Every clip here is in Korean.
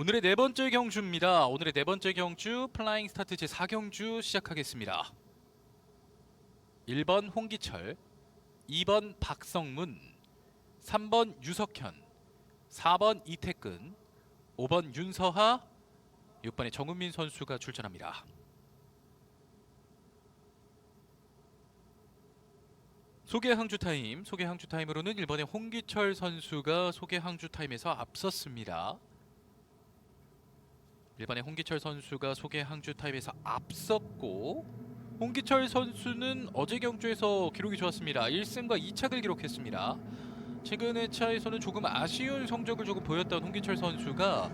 오늘의 네 번째 경주입니다. 오늘의 네 번째 경주 플라잉 스타트 제 4경주 시작하겠습니다. 1번 홍기철, 2번 박성문, 3번 유석현, 4번 이태근, 5번 윤서하, 6번의 정은민 선수가 출전합니다. 소개 항주 타임, 소개 항주 타임으로는 1번의 홍기철 선수가 소개 항주 타임에서 앞섰습니다. 일반의 홍기철 선수가 소개 항주 타임에서 앞섰고 홍기철 선수는 어제 경주에서 기록이 좋았습니다. 1승과 2착을 기록했습니다. 최근의 차에서는 조금 아쉬운 성적을 조금 보였던 홍기철 선수가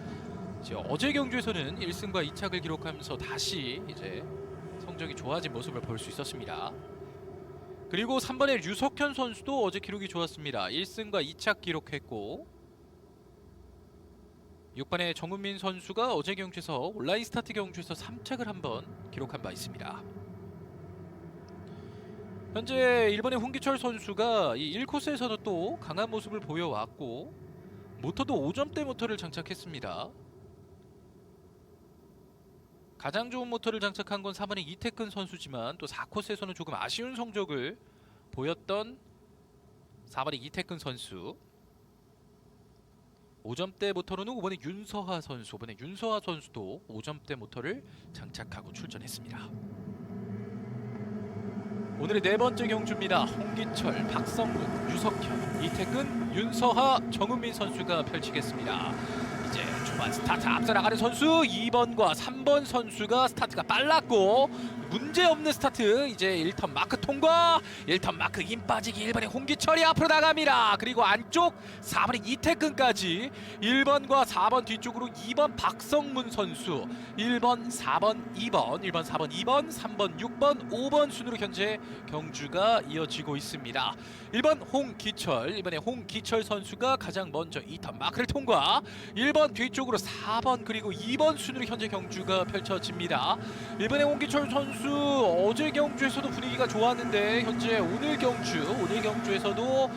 어제 경주에서는 1승과 2착을 기록하면서 다시 이제 성적이 좋아진 모습을 볼 수 있었습니다. 그리고 3번의 류석현 선수도 어제 기록이 좋았습니다. 1승과 2착 기록했고 6번의 정은민 선수가 어제 경주에서 온라인 스타트 경주에서 3착을 한번 기록한 바 있습니다. 현재 1번의 홍기철 선수가 이 1코스에서도 또 강한 모습을 보여왔고 모터도 5점대 모터를 장착했습니다. 가장 좋은 모터를 장착한 건 4번의 이태근 선수지만 또 4코스에서는 조금 아쉬운 성적을 보였던 4번의 이태근 선수 5점대 모터로는 5번의 윤서하 선수, 5번의 윤서하 선수도 5점대 모터를 장착하고 출전했습니다. 오늘의 네 번째 경주입니다. 홍기철, 박성문, 유석현, 이태근, 윤서하, 정은민 선수가 펼치겠습니다. 이제 초반 스타트 앞서 나가는 선수 2번과 3번 선수가 스타트가 빨랐고 문제 없는 스타트. 이제 1턴 마크 통과. 1턴 마크 힘 빠지기. 1번의 홍기철이 앞으로 나갑니다. 그리고 안쪽 4번의 이태근까지 1번과 4번 뒤쪽으로 2번 박성문 선수 1번 4번 2번 1번 4번 2번 3번 6번 5번 순으로 현재 경주가 이어지고 있습니다. 1번 홍기철. 1번의 홍기철 선수가 가장 먼저 2턴 마크를 통과. 1번 뒤쪽으로 4번 그리고 2번 순으로 현재 경주가 펼쳐집니다. 1번의 홍기철 선수 어제 경주에서도 분위기가 좋았는데 현재 오늘 경주 오늘 경주에서도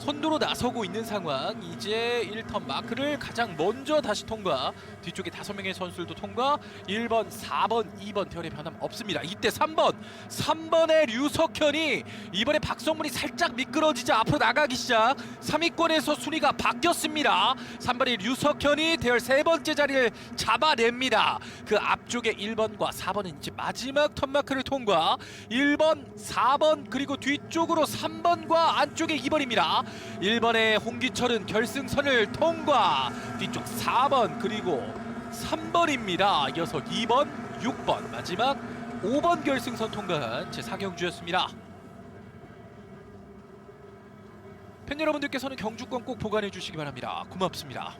선두로 나서고 있는 상황. 이제 1턴 마크를 가장 먼저 다시 통과. 뒤쪽에 다섯 명의 선수들도 통과. 1번 4번 2번 대열의 변함 없습니다. 이때 3번. 3번의 류석현이 이번에 박성문이 살짝 미끄러지자 앞으로 나가기 시작. 3위권에서 순위가 바뀌었습니다. 3번의 류석현이 대열 세 번째 자리를 잡아냅니다. 그 앞쪽에 1번과 4번은 이제 마지막 턴마크를 통과. 1번 4번 그리고 뒤쪽으로 3번과 안쪽에 2번입니다 1번의 홍기철은 결승선을 통과. 뒤쪽 4번 그리고 3번입니다. 이어서 2번 6번 마지막 5번 결승선 통과한 제 4경주였습니다. 팬 여러분들께서는 경주권 꼭 보관해 주시기 바랍니다. 고맙습니다